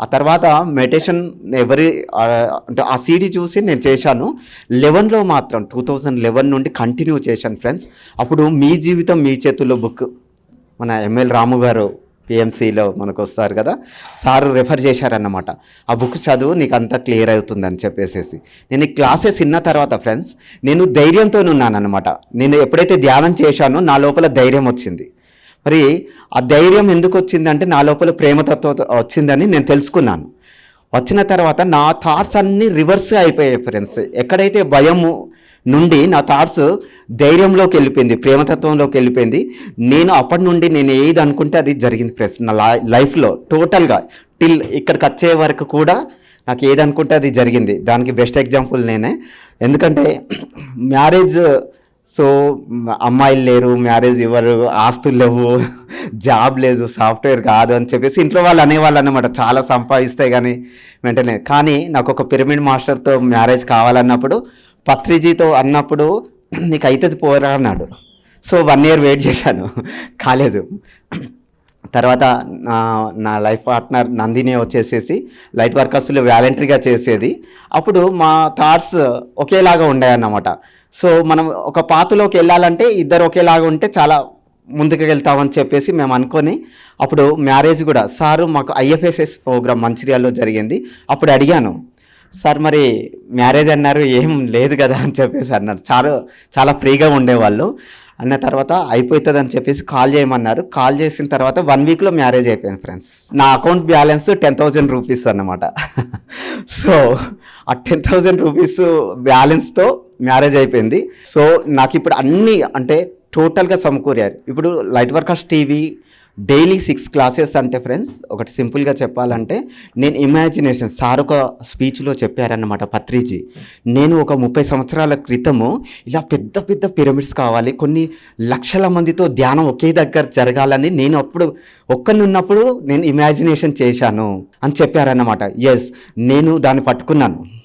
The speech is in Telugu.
ఆ తర్వాత మెడిటేషన్ ఎవరి అంటే ఆ సీడీ చూసి నేను చేశాను. లెవెన్లో మాత్రం టూ థౌజండ్ లెవెన్ నుండి కంటిన్యూ చేశాను ఫ్రెండ్స్ అప్పుడు మీ జీవితం మీ చేతుల్లో బుక్ మన ఎంఎల్ రాము గారు పిఎంసిలో మనకు వస్తారు కదా. సార్ రెఫర్ చేశారన్నమాట. ఆ బుక్ చదువు నీకు అంతా క్లియర్ అవుతుందని చెప్పేసేసి. నేను ఈ క్లాసెస్ విన్న తర్వాత ఫ్రెండ్స్ నేను ధైర్యంతో ఉన్నానన్నమాట. నేను ఎప్పుడైతే ధ్యానం చేశానో నా లోపల ధైర్యం వచ్చింది. మరి ఆ ధైర్యం ఎందుకు వచ్చిందంటే నా లోపల ప్రేమతత్వం వచ్చిందని నేను తెలుసుకున్నాను. వచ్చిన తర్వాత నా థాట్స్ అన్నీ రివర్స్ అయిపోయాయి ఫ్రెండ్స్ ఎక్కడైతే భయము నుండి నా థాట్స్ ధైర్యంలోకి వెళ్ళిపోయింది ప్రేమతత్వంలోకి వెళ్ళిపోయింది నేను అప్పటి నుండి నేను ఏది అనుకుంటే అది జరిగింది ఫ్రెండ్స్ నా లై లైఫ్లో టోటల్గా టిల్ ఇక్కడికి వచ్చే వరకు కూడా నాకు ఏది అనుకుంటే అది జరిగింది. దానికి బెస్ట్ ఎగ్జాంపుల్ నేనే. ఎందుకంటే మ్యారేజ్ సో అమ్మాయిలు లేరు మ్యారేజ్ ఇవ్వరు ఆస్తులు లేవు జాబ్ లేదు సాఫ్ట్వేర్ కాదు అని చెప్పేసి ఇంట్లో వాళ్ళు అనేవాళ్ళు అనమాట చాలా సంపాదిస్తే కానీ వెంటనే. కానీ నాకు ఒక పిరమిడ్ మాస్టర్తో మ్యారేజ్ కావాలన్నప్పుడు పత్రిజీతో అన్నప్పుడు నీకు అవుతుంది పోరా అన్నాడు. సో వన్ ఇయర్ వెయిట్ చేశాను. కాలేదు. తర్వాత నా నా లైఫ్ పార్ట్నర్ నందిని వచ్చేసేసి లైట్ వర్కర్స్లో వ్యాలంటరీగా చేసేది. అప్పుడు మా థాట్స్ ఒకేలాగా ఉండేవన్నమాట సో మనం ఒక పాతలోకి వెళ్ళాలంటే ఇద్దరు ఒకేలాగా ఉంటే చాలా ముందుకు వెళ్తామని చెప్పేసి మేము అనుకొని అప్పుడు మ్యారేజ్ కూడా. సారు మాకు ఐఎఫ్ఎస్ఎస్ ప్రోగ్రామ్ మంచిర్యాల్లో జరిగింది. అప్పుడు అడిగాను సార్ మరి మ్యారేజ్ అన్నారు ఏం లేదు కదా అని చెప్పేసి అన్నారు. చాలా చాలా ఫ్రీగా ఉండేవాళ్ళు. అన్న తర్వాత అయిపోతుంది అని చెప్పేసి కాల్ చేయమన్నారు. కాల్ చేసిన తర్వాత వన్ వీక్లో మ్యారేజ్ అయిపోయింది ఫ్రెండ్స్. నా account balance ten thousand rupees అన్నమాట. సో ఆ టెన్ థౌజండ్ రూపీస్ బ్యాలెన్స్తో మ్యారేజ్ అయిపోయింది. సో నాకు ఇప్పుడు అన్నీ అంటే టోటల్గా సమకూరారు. ఇప్పుడు light workers TV daily six classes అంటే ఫ్రెండ్స్ ఒకటి సింపుల్గా చెప్పాలంటే నేను ఇమాజినేషన్ సార్ ఒక స్పీచ్లో చెప్పారన్నమాట పత్రిజీ. నేను ఒక ముప్పై సంవత్సరాల క్రితము ఇలా పెద్ద పెద్ద పిరమిడ్స్ కావాలి కొన్ని లక్షల మందితో ధ్యానం ఒకే దగ్గర జరగాలని నేను అప్పుడు ఒక్కనున్నప్పుడు నేను ఇమాజినేషన్ చేశాను అని చెప్పారన్నమాట. ఎస్ నేను దాన్ని పట్టుకున్నాను.